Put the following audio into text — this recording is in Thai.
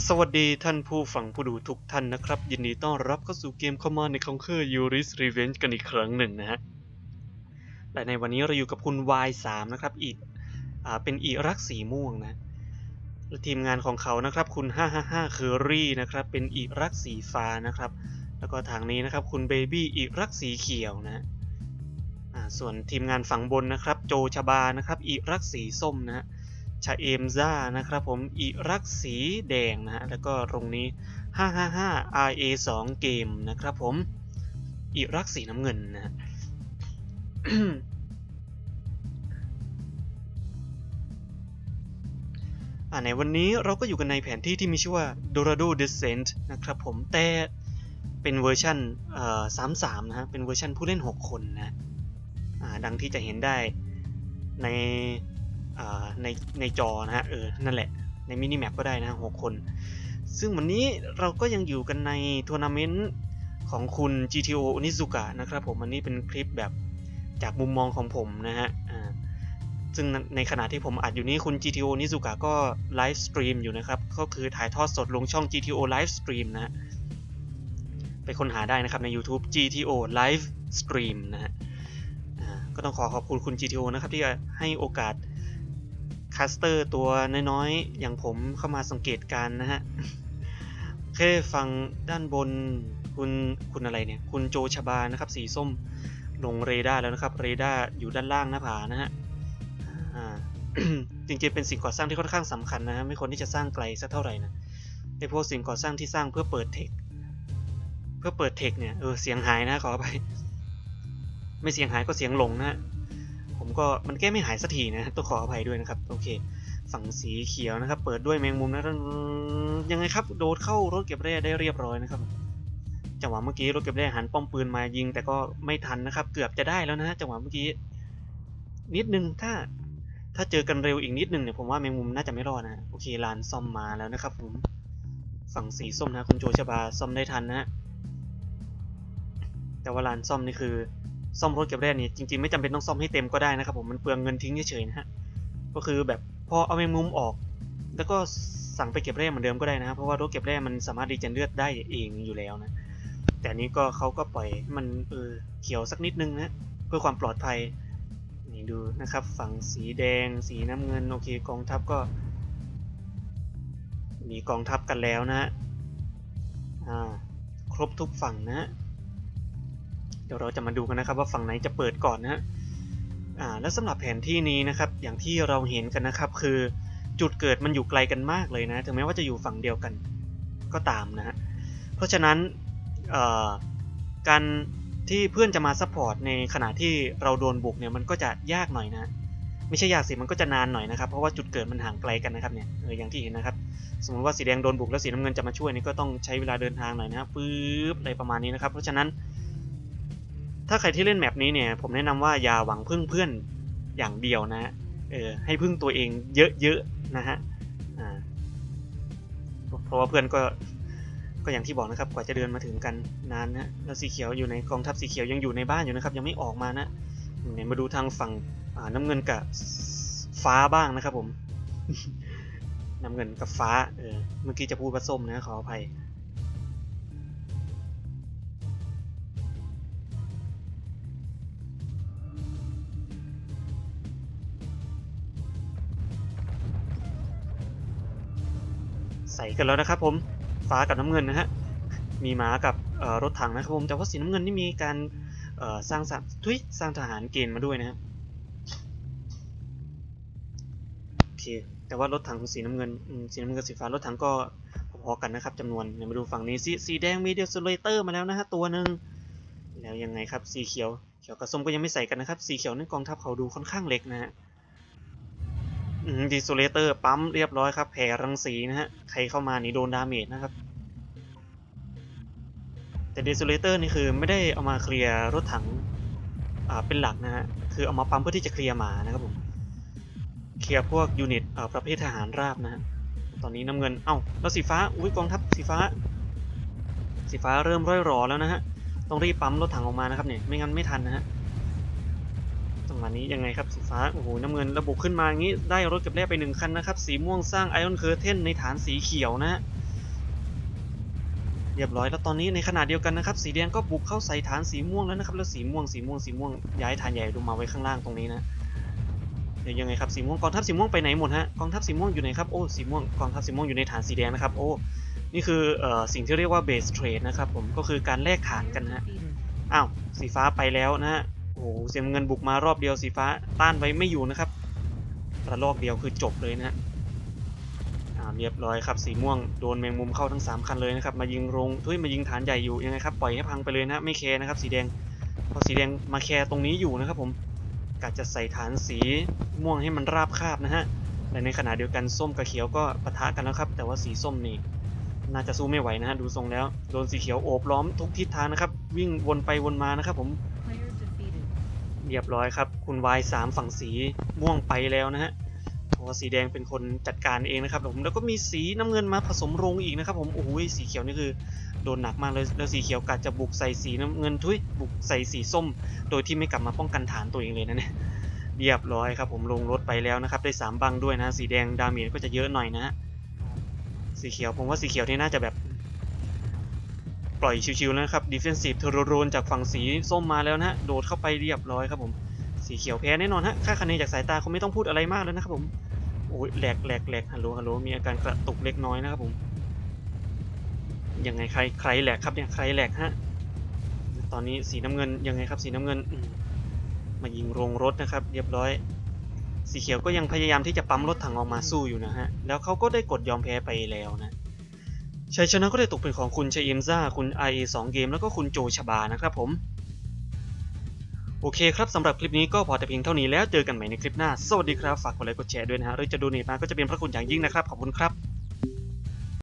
สวัสดีท่านผู้ฟังผู้ดูทุกท่านนะครับ ยินดีต้อนรับเข้าสู่เกมเข้ามาในคองเคอร์ยูริสรีเวนจ์กันอีกครั้งหนึ่งนะฮะ และในวันนี้เราอยู่กับคุณ Y3 นะครับอีกอ่าเป็นอีรักสีม่วงนะและทีมงานของเขานะครับคุณ 555เคอรี่นะครับ เป็นอีรักสีฟ้านะครับ แล้วก็ทางนี้นะครับคุณเบบี้อีรักสีเขียวนะอ่าส่วนทีมงานฝั่งบนนะครับ โจชบานะครับอีรักสีส้มนะฮะ ชาเอมซ่านะครับผมอิรักสีแดงนะฮะแล้วก็ตรงนี้ 555 RA 2 เกมนะครับผมอิรักสีน้ำเงินนะฮะอ่าในวันนี้เราก็อยู่กันในแผนที่ที่มีชื่อว่า Dorado Descent นะครับผมแต่เป็นเวอร์ชันเอ่อ33 นะฮะ เป็นเวอร์ชันผู้เล่น 6 คนนะ อ่า ดังที่จะเห็นได้ใน ในในจอนะฮะเออนั่นแหละในมินิแมปก็ได้นะหกคน ซึ่งวันนี้เราก็ยังอยู่กันในทัวร์นาเมนต์ของคุณ GTO Onizuka นะครับผมอันนี้เป็นคลิปแบบจากมุมมองของผมนะฮะซึ่งในขณะที่ผมอัดอยู่นี้คุณ GTO n i z u k a ก็ไลฟ์สตรีมอยู่นะครับ ก็คือถ่ายทอดสดลงช่อง GTO Live Stream นะฮะไปค้นหาได้นะครับใน YouTube GTO Live Stream นะฮะก็ต้องขอขอบคุณคุณ GTO นะครับที่ให้โอกาส คัสเตอร์ตัวน้อยๆ อย่างผมเข้ามาสังเกตการนะฮะโอเคฟังด้านบนคุณคุณอะไรเนี่ย คุณโจชบานะครับ สีส้มลงเรดาร์แล้วนะครับ เรดาร์อยู่ด้านล่างหน้าผานะฮะจริงๆเป็นสิ่งก่อสร้างที่ค่อนข้างสำคัญนะฮะไม่ควรที่จะสร้างไกลสักเท่าไหร่นะไอพวกสิ่งก่อสร้างที่สร้างเพื่อเปิดเทคเพื่อเปิดเทคเนี่ยเออเสียงหายนะขอไป ไม่เสียงหายก็เสียงหลงนะฮะ ผมก็มันแก้ไม่หายสักทีนะต้องขออภัยด้วยนะครับ โอเค ฝั่งสีเขียวนะครับ เปิดด้วยแมงมุมนะยังไงครับ โดดเข้ารถเก็บแร่ได้เรียบร้อยนะครับจังหวะเมื่อกี้รถเก็บแร่หันป้อมปืนมายิง แต่ก็ไม่ทันนะครับ เกือบจะได้แล้วนะจังหวะเมื่อกี้นิดนึงถ้าถ้าเจอกันเร็วอีกนิดนึงเนี่ยผมว่าแมงมุมน่าจะไม่รอดนะโอเคลานซ่อมมาแล้วนะครับผมฝั่งสีส้มนะคุณโจชบาซ่อมได้ทันนะฮะแต่ว่าลานซ่อมนี่คือ ซ่อมรถเก็บแร่นี่จริงๆไม่จำเป็นต้องซ่อมให้เต็มก็ได้นะครับผมมันเปลืองเงินทิ้งเฉยๆนะฮะก็คือแบบพอเอาแมงมุมออก แล้วก็สั่งไปเก็บแร่เหมือนเดิมก็ได้นะครับเพราะว่ารถเก็บแร่มันสามารถดีเจนเลือดได้เองอยู่แล้วนะแต่นี้ก็เขาก็ปล่อยมันเออเขียวสักนิดนึงนะเพื่อความปลอดภัยนี่ดูนะครับฝั่งสีแดง สีน้ำเงินโอเคกองทัพก็ มีกองทัพกันแล้วนะฮะอ่าครบทุกฝั่งนะฮะ ดี๋ยวเราจะมาดูกันนะครับว่าฝั่งไหนจะเปิดก่อนนะฮะอ่าและสำหรับแผนที่นี้นะครับ อย่างที่เราเห็นกันนะครับ คือจุดเกิดมันอยู่ไกลกันมากเลยนะ ถึงแม้ว่าจะอยู่ฝั่งเดียวกันก็ตามนะฮะเพราะฉะนั้นเอ่อการที่เพื่อนจะมาซัพพอร์ตในขณะที่เราโดนบุกเนี่ยมันก็จะยากหน่อยนะไม่ใช่ยากสิมันก็จะนานหน่อยนะครับ เพราะว่าจุดเกิดมันห่างไกลกันนะครับเนี่ยเอออย่างที่เห็นนะครับ สมมติว่าสีแดงโดนบุกแล้วสีน้ำเงินจะมาช่วยนี่ก็ต้องใช้เวลาเดินทางหน่อยนะครับปึ๊บอะไรประมาณนี้นะครับ เพราะฉะนั้น ถ้าใครที่เล่นแมปนี้เนี่ย ผมแนะนำว่าอย่าหวังพึ่งเพื่อนอย่างเดียวนะเออให้พึ่งตัวเองเยอะๆนะฮะอ่าเพราะว่าเพื่อนก็ก็อย่างที่บอกนะครับกว่าจะเดินมาถึงกันนานนะแล้วสีเขียวอยู่ในกองทัพสีเขียวยังอยู่ในบ้านอยู่นะครับ ยังไม่ออกมานะเนี่ยมาดูทางฝั่งน้ำเงินกับฟ้าบ้างนะครับผม น้ำเงินกับฟ้าเออเมื่อกี้จะพูดว่าส้มนะขออภัย ใส่กันแล้วนะครับผมฟ้ากับน้ำเงินนะฮะมีหมากับรถถังนะครับผมแต่ว่าสีน้ำเงินนี่มีการสร้างสรรค์ทุยสร้างทหารเกณฑ์มาด้วยนะครับโอเคแต่ว่ารถถังสีน้ำเงินสีน้ำเงินกับสีฟ้ารถถังก็พอๆกันนะครับจำนวนเดี๋ยมาดูฝั่งนี้สีสีแดงมีเดียลเลเตอร์มาแล้วนะฮะตัวหนึ่งแล้วยังไงครับสีเขียวเขียวกับส้มก็ยังไม่ใส่กันนะครับสีเขียวนั่นกองทัพเขาดูค่อนข้างเล็กนะฮะ ดีโซเลเตอร์ปั๊มเรียบร้อยครับแผ่รังสีนะฮะ ใครเข้ามานี่โดนดาเมจนะครับ แต่ดีโซเลเตอร์นี่คือไม่ได้เอามาเคลียร์รถถังอ่าเป็นหลักนะฮะ คือเอามาปั๊มเพื่อที่จะเคลียร์หมานะครับผม เคลียร์พวกยูนิตอ่าประเภททหารราบนะฮะ ตอนนี้น้ำเงิน เอ้า แล้วสีฟ้า อุ้ยกองทัพสีฟ้า สีฟ้าเริ่มร่อยรอแล้วนะฮะ ต้องรีบปั๊มรถถังออกมานะครับเนี่ย ไม่งั้นไม่ทันนะฮะ จังหวะนี้ยังไงครับสีฟ้าโอ้โหน้ำเงินระบุขึ้นมาอย่างนี้ได้รถเก็บแร่ไปหนึ่งคันนะครับ สีม่วงสร้างไอออนเคอร์เทนในฐานสีเขียวนะฮะเรียบร้อยแล้วตอนนี้ในขณะเดียวกันนะครับ สีแดงก็บุกเข้าใส่ฐานสีม่วงแล้วนะครับ แล้วสีม่วงสีม่วงสีม่วงย้ายฐานใหญ่ลงมาไว้ข้างล่างตรงนี้นะเดี๋ยวยังไงครับสีม่วงกองทัพสีม่วงไปไหนหมดฮะกองทัพสีม่วงอยู่ไหนครับโอ้สีม่วงกองทัพสีม่วงอยู่ในฐานสีแดงนะครับโอ้นี่คือเอ่อสิ่งที่เรียกว่าเบสเทรดนะครับผมก็คือการแลกฐานกันนะฮะอ้าวสีฟ้าไปแล้วนะฮะโอ้โหเสียเงินบุกมารอบเดียวสีฟ้าต้านไว้ไม่อยู่นะครับระลอกเดียวคือจบเลยนะฮะเรียบร้อยครับสีม่วงโดนแมงมุมเข้าทั้ง 3 คันเลยนะครับมายิงรงทุยมายิงฐานใหญ่อยู่ยังไงครับปล่อยให้พังไปเลยนะไม่แคร์นะครับสีแดงเพราะสีแดงมาแคร์ตรงนี้อยู่นะครับผมกะจะใส่ฐานสีม่วงให้มันราบคาบนะฮะและในขณะเดียวกันส้มกับเขียวก็ปะทะกันแล้วครับ แต่ว่าสีส้มนี่น่าจะสู้ไม่ไหวนะฮะดูทรงแล้วโดนสีเขียวโอบล้อมทุกทิศทางนะครับวิ่งวนไปวนมานะครับผม เรียบร้อยครับ คุณวายสามฝั่งสีม่วงไปแล้วนะฮะเพราะสีแดงเป็นคนจัดการเองนะครับผมแล้วก็มีสีน้ำเงินมาผสมโรงอีกนะครับผมโอ้โหสีเขียวนี่คือโดนหนักมากเลยแล้วสีเขียวกัดจะบุกใส่สีน้ำเงินทุยบุกใส่สีส้ม โดยที่ไม่กลับมาป้องกันฐานตัวเองเลยนะเนี่ยเรียบร้อยครับผมลงรถไปแล้วนะครับได้สามบังด้วยนะ สีแดงดาเมจก็จะเยอะหน่อยนะฮะสีเขียวผมว่าสีเขียวนี่น่าจะแบบ ปล่อยชิวๆแล้วนะครับดิฟเฟนซีฟเทอร์โรนจากฝั่งสีส้มมาแล้วนะฮะโดดเข้าไปเรียบร้อยครับผม สีเขียวแพ้แน่นอนฮะค่าคะแนนจากสายตาคงไม่ต้องพูดอะไรมากแล้วนะครับผมโอ้ยแหลกแหลกแหลกฮัลโหลฮัลโหลมีอาการกระตุกเล็กน้อยนะครับผมยังไงใครใครแหลกครับเนี่ยใครแหลกฮะตอนนี้สีน้ำเงินยังไงครับสีน้ำเงินมายิงโรงรถนะครับ เรียบร้อย สีเขียวก็ยังพยายามที่จะปั๊มรถถังออกมาสู้อยู่นะฮะแล้วเขาก็ได้กดยอมแพ้ไปแล้วนะ ชัยชนะก็ได้ตกเป็นของคุณชัยเอ็มซ่า คุณ IA 2เกม แล้วก็คุณโจชบานะครับผม โอเคครับสำหรับคลิปนี้ก็พอแต่เพียงเท่านี้แล้วเจอกันใหม่ในคลิปหน้า สวัสดีครับ ฝากกดไลค์กดแชร์ด้วยนะฮะหรือจะดูเนตมาก็จะเป็นพระคุณอย่างยิ่งนะครับ ขอบคุณครับ